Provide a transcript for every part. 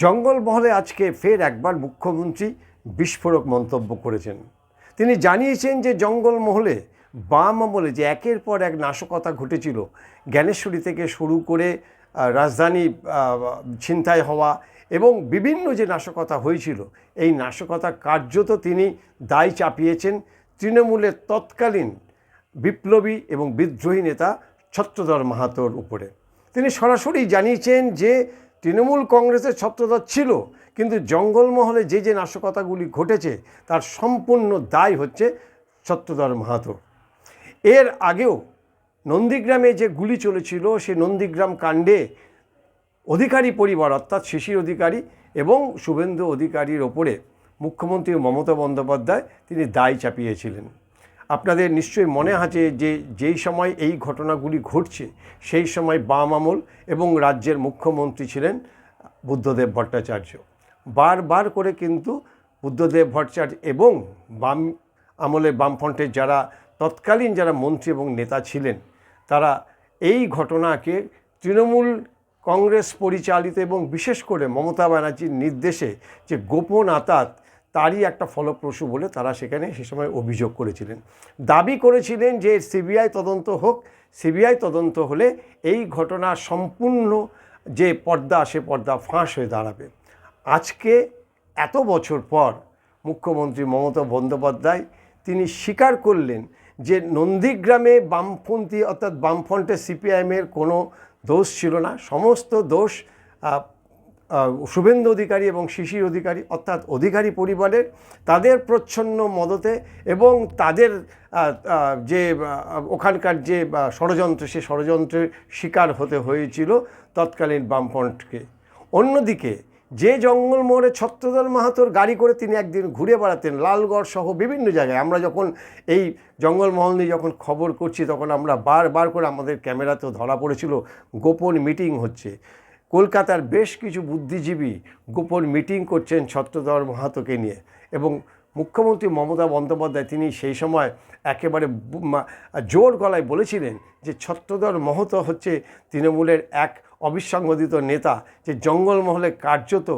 জঙ্গলমহলে আজকে ফের একবার মুখ্যমন্ত্রী বিস্ফোরক মন্তব্য করেছেন। তিনি জানিয়েছেন যে জঙ্গলমহলে বাম আমলে যে একের পর এক নাশকতা ঘটেছিল, জ্ঞানেশ্বরী থেকে শুরু করে রাজধানী ছিনতাই হওয়া এবং বিভিন্ন যে নাশকতা হয়েছিল, এই নাশকতা কার্যত তিনি দায় চাপিয়েছেন তৃণমূলের তৎকালীন বিপ্লবী এবং বিদ্রোহী নেতা ছত্রধর মাহাতোর উপরে। তিনি সরাসরি জানিয়েছেন যে তৃণমূল কংগ্রেসের ছত্রধর ছিল, কিন্তু জঙ্গলমহলে যে যে নাশকতাগুলি ঘটেছে, তার সম্পূর্ণ দায় হচ্ছে ছত্রধর মাহাতো এর আগেও নন্দীগ্রামে যে গুলি চলেছিল সে নন্দীগ্রাম কাণ্ডে অধিকারী পরিবার, অর্থাৎ শিশির অধিকারী এবং শুভেন্দু অধিকারীর ওপরে মুখ্যমন্ত্রী মমতা বন্দ্যোপাধ্যায় তিনি দায় চাপিয়েছিলেন। আপনাদের নিশ্চয়ই মনে আছে যে যেই সময় এই ঘটনাগুলি ঘটছে, সেই সময় বাম আমল এবং রাজ্যের মুখ্যমন্ত্রী ছিলেন বুদ্ধদেব ভট্টাচার্য। বারবার করে কিন্তু বুদ্ধদেব ভট্টাচার্য এবং বাম আমলে বামফ্রন্টের যারা তৎকালীন যারা মন্ত্রী এবং নেতা ছিলেন, তারা এই ঘটনাকে তৃণমূল কংগ্রেস পরিচালিত এবং বিশেষ করে মমতা ব্যানার্জির নির্দেশে যে গোপন আতাত তারই একটা ফলপ্রসূ বলে তারা সেখানে সে সময় অভিযোগ করেছিলেন। দাবি করেছিলেন যে সিবিআই তদন্ত হোক, সিবিআই তদন্ত হলে এই ঘটনা সম্পূর্ণ যে পর্দা, সে পর্দা ফাঁস হয়ে দাঁড়াবে। আজকে এত বছর পর মুখ্যমন্ত্রী মমতা বন্দ্যোপাধ্যায় তিনি স্বীকার করলেন যে নন্দীগ্রামে বামপন্থী অর্থাৎ বামফ্রন্টের সিপিআইএমের কোনো দোষ ছিল না। সমস্ত দোষ শুভেন্দু অধিকারী এবং শিশির অধিকারী, অর্থাৎ অধিকারী পরিবারের তাদের প্রচ্ছন্ন মদতে এবং তাদের যে ওখানকার যে ষড়যন্ত্র, সে ষড়যন্ত্রের শিকার হতে হয়েছিল তৎকালীন বামফ্রন্টকে। অন্যদিকে যে জঙ্গলমহলে ছত্রধর মাহাতোর গাড়ি করে তিনি একদিন ঘুরে বেড়াতেন লালগড় সহ বিভিন্ন জায়গায়। আমরা যখন এই জঙ্গলমহল নিয়ে যখন খবর করছি, তখন আমরা বারবার করে আমাদের ক্যামেরাতেও ধরা পড়েছিল, গোপন মিটিং হচ্ছে। কলকাতার বেশ কিছু বুদ্ধিজীবী গোপন মিটিং করছেন ছত্রধর মাহাতোকে নিয়ে এবং মুখ্যমন্ত্রী মমতা বন্দ্যোপাধ্যায় তিনি সেই সময় একেবারে জোর গলায় বলেছিলেন যে ছত্রধর মহতো হচ্ছে তৃণমূলের এক অবিসংবাদিত নেতা যে জঙ্গলমহলে কার্যত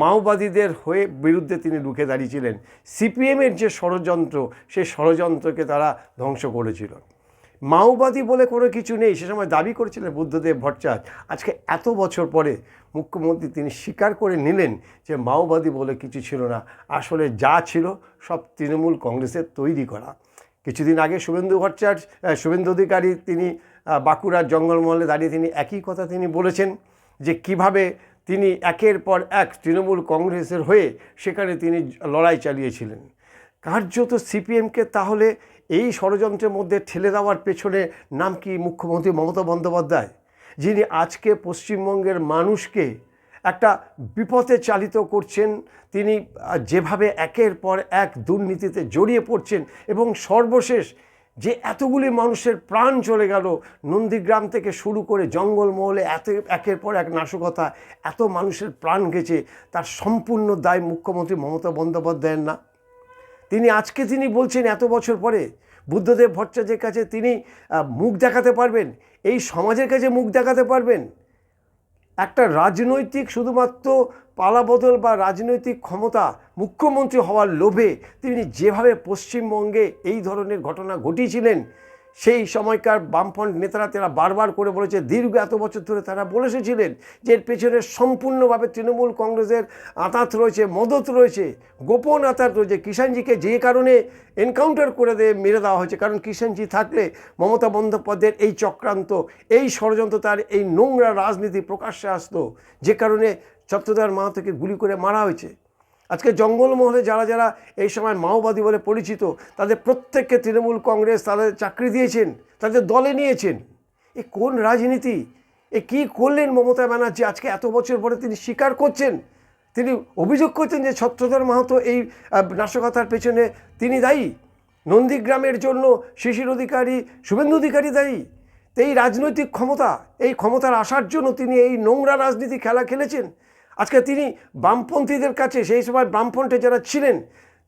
মাওবাদীদের হয়ে বিরুদ্ধে তিনি রুখে দাঁড়িয়েছিলেন। সিপিএমের যে ষড়যন্ত্র, সেই ষড়যন্ত্রকে তারা ধ্বংস করেছিল। মাওবাদী বলে কোনো কিছু নেই। সে সময় দাবি করেছিলেন বুদ্ধদেব ভট্টাচার্য। আজকে এত বছর পরে মুখ্যমন্ত্রী তিনি স্বীকার করে নিলেন যে মাওবাদী বলে কিছু ছিল না। আসলে যা ছিল সব তৃণমূল কংগ্রেসের তৈরি করা। কিছুদিন আগে শুভেন্দু ভট্টাচার্য শুভেন্দু অধিকারী তিনি বাঁকুড়ার জঙ্গলমহলে দাঁড়িয়ে তিনি একই কথা তিনি বলেছেন যে কীভাবে তিনি একের পর এক তৃণমূল কংগ্রেসের হয়ে সেখানে তিনি লড়াই চালিয়েছিলেন। কার্যত সিপিএমকে তাহলে এই ষড়যন্ত্রের মধ্যে ঠেলে দেওয়ার পেছনে নাম কি মুখ্যমন্ত্রী মমতা বন্দ্যোপাধ্যায়? যিনি আজকে পশ্চিমবঙ্গের মানুষকে একটা বিপথে চালিত করছেন, তিনি যেভাবে একের পর এক দুর্নীতিতে জড়িয়ে পড়ছেন এবং সর্বশেষ যে এতগুলি মানুষের প্রাণ চলে গেল, নন্দীগ্রাম থেকে শুরু করে জঙ্গলমহলে এত একের পর এক নাশকতা, এত মানুষের প্রাণ গেছে, তার সম্পূর্ণ দায় মুখ্যমন্ত্রী মমতা বন্দ্যোপাধ্যায়ের না? তিনি আজকে তিনি বলছেন এত বছর পরে, বুদ্ধদেব ভট্টাচার্যের কাছে তিনি মুখ দেখাতে পারবেন, এই সমাজের কাছে মুখ দেখাতে পারবেন। একটা রাজনৈতিক শুধুমাত্র পালাবদল বা রাজনৈতিক ক্ষমতা মুখ্যমন্ত্রী হওয়ার লোভে তিনি যেভাবে পশ্চিমবঙ্গে এই ধরনের ঘটনা ঘটিয়েছিলেন সেই সময়কার বামফ্রন্ট নেতারা তারা বারবার করে বলেছে, দীর্ঘ এত বছর ধরে তারা বলে এসেছিলেন যে এর পেছনে সম্পূর্ণভাবে তৃণমূল কংগ্রেসের আতাত রয়েছে, মদত রয়েছে, গোপন আতাত রয়েছে। কিষাণজিকে যে কারণে এনকাউন্টার করে দিয়ে মেরে দেওয়া হয়েছে, কারণ কিষাণজি থাকলে মমতা বন্দ্যোপাধ্যায়ের এই চক্রান্ত, এই ষড়যন্ত্র তার, এই নোংরা রাজনীতি প্রকাশ্যে আসতো, যে কারণে চত্রদার মাহাতোকে গুলি করে মারা হয়েছে। আজকে জঙ্গলমহলে যারা যারা এই সময় মাওবাদী বলে পরিচিত, তাদের প্রত্যেককে তৃণমূল কংগ্রেস তাদের চাকরি দিয়েছেন, তাদের দলে নিয়েছেন। এ কোন রাজনীতি? এ কী করলেন মমতা ব্যানার্জি? আজকে এত বছর পরে তিনি স্বীকার করছেন। তিনি অভিযোগ করছেন যে ছত্রধর মাহাতো এই নাশকতার পেছনে তিনি দায়ী। নন্দীগ্রামের জন্য শিশির অধিকারী, শুভেন্দু অধিকারী দায়ী। এই রাজনৈতিক ক্ষমতা, এই ক্ষমতার আসার জন্য তিনি এই নোংরা রাজনীতি খেলা খেলেছেন। আজকে তিনি বামপন্থীদের কাছে, সেই সময় বামপন্থে যারা ছিলেন,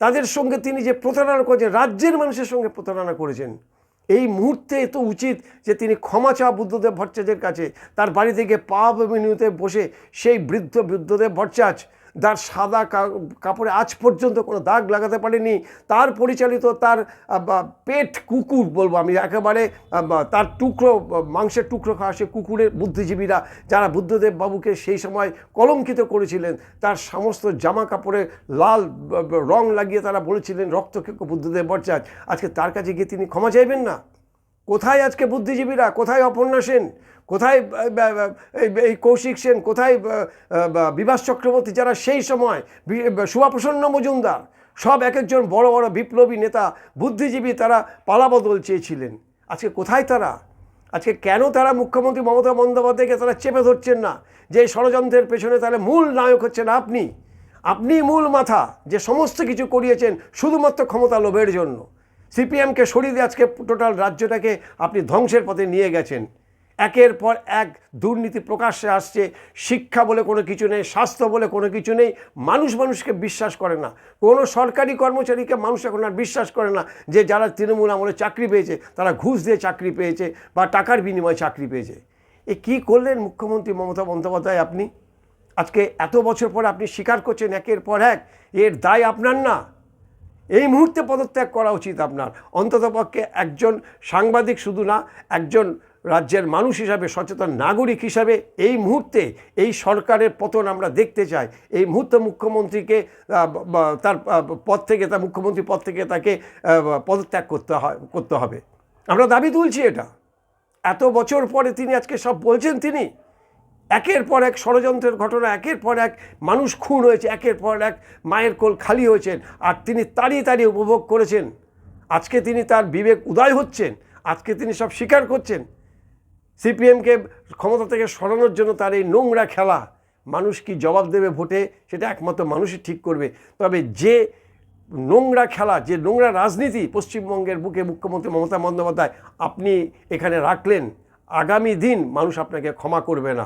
তাদের সঙ্গে তিনি যে প্রতারণা করেছেন, রাজ্যের মানুষের সঙ্গে প্রতারণা করেছেন। এই মুহূর্তে তো উচিত যে তিনি ক্ষমা চাওয়া বুদ্ধদেব ভট্টাচার্যের কাছে, তার বাড়ি থেকে পাপ মেনুতে বসে সেই বৃদ্ধ বুদ্ধদেব ভট্টাচার্য তার সাদা কাপড়ে আজ পর্যন্ত কোনো দাগ লাগাতে পারেনি। তার পরিচালিত তার পেট কুকুর বলব আমি, একেবারে তার টুকরো মাংসের টুকরো খাওয়া সে কুকুরের বুদ্ধিজীবীরা, যারা বুদ্ধদেব বাবুকে সেই সময় কলঙ্কিত করেছিলেন, তার সমস্ত জামা কাপড়ে লাল রং লাগিয়ে তারা বলেছিলেন রক্তক্ষেক বুদ্ধদেব ভট্টাচার্য আজকে তার কাছে গিয়ে তিনি ক্ষমা চাইবেন না? কোথায় আজকে বুদ্ধিজীবীরা? কোথায় অপর্ণা সেন? কোথায় এই- কৌশিক সেন? কোথায় বিভাস চক্রবর্তী যারা সেই সময় সুভাপ্রসন্ন মজুমদার, সব এক একজন বড় বড় বিপ্লবী নেতা, বুদ্ধিজীবী তারা পালাবদল চেয়েছিলেন। আজকে কোথায় তারা? আজকে কেন তারা মুখ্যমন্ত্রী মমতা বন্দ্যোপাধ্যায়কে তারা চেপে ধরছেন না? যে ষড়যন্ত্রের পেছনে তাহলে মূল নায়ক হচ্ছেন আপনি। আপনি মূল মাথা, যে সমস্ত কিছু করিয়েছেন শুধুমাত্র ক্ষমতা লোভের জন্য। সিপিএমকে সরিয়ে দিয়ে আজকে টোটাল রাজ্যটাকে আপনি ধ্বংসের পথে নিয়ে গেছেন। একের পর এক দুর্নীতি প্রকাশ্যে আসছে, শিক্ষা বলে কোনো কিছু নেই, স্বাস্থ্য বলে কোনো কিছু নেই, মানুষ মানুষকে বিশ্বাস করে না। কোনো সরকারি কর্মচারীকে মানুষ এখন আর বিশ্বাস করে না যে যারা তৃণমূল আমলে চাকরি পেয়েছে, তারা ঘুষ দিয়ে চাকরি পেয়েছে বা টাকার বিনিময়ে চাকরি পেয়েছে। এ কী করলেন মুখ্যমন্ত্রী মমতা বন্দ্যোপাধ্যায় আপনি? আজকে এত বছর পরে আপনি স্বীকার করছেন একের পর এক, এর দায় আপনার না। এই মুহূর্তে পদত্যাগ করা উচিত আপনার। অন্ততপক্ষে একজন সাংবাদিক শুধু না, একজন রাজ্যের মানুষ হিসাবে, সচেতন নাগরিক হিসাবে এই মুহূর্তে এই সরকারের পতন আমরা দেখতে চাই। এই মুহূর্তে মুখ্যমন্ত্রীকে তার পদ থেকে, তার মুখ্যমন্ত্রী পদ থেকে তাকে পদত্যাগ করতে হয়, করতে হবে। আমরা দাবি তুলছি এটা। এত বছর পরে তিনি আজকে সব বলছেন তিনি। একের পর এক ষড়যন্ত্রের ঘটনা, একের পর এক মানুষ খুন হয়েছে, একের পর এক মায়ের কোল খালি হয়েছেন আর তিনি তাড়িয়ে তাড়িয়ে উপভোগ করেছেন। আজকে তিনি তার বিবেক উদয় হচ্ছেন, আজকে তিনি সব স্বীকার করছেন। সিপিএমকে ক্ষমতা থেকে সরানোর জন্য তার এই নোংরা খেলা, মানুষ কি জবাব দেবে ভোটে, সেটা একমাত্র মানুষই ঠিক করবে। তবে যে নোংরা খেলা, যে নোংরা রাজনীতি পশ্চিমবঙ্গের বুকে মুখ্যমন্ত্রী মমতা বন্দ্যোপাধ্যায় আপনি এখানে রাখলেন, আগামী দিন মানুষ আপনাকে ক্ষমা করবে না।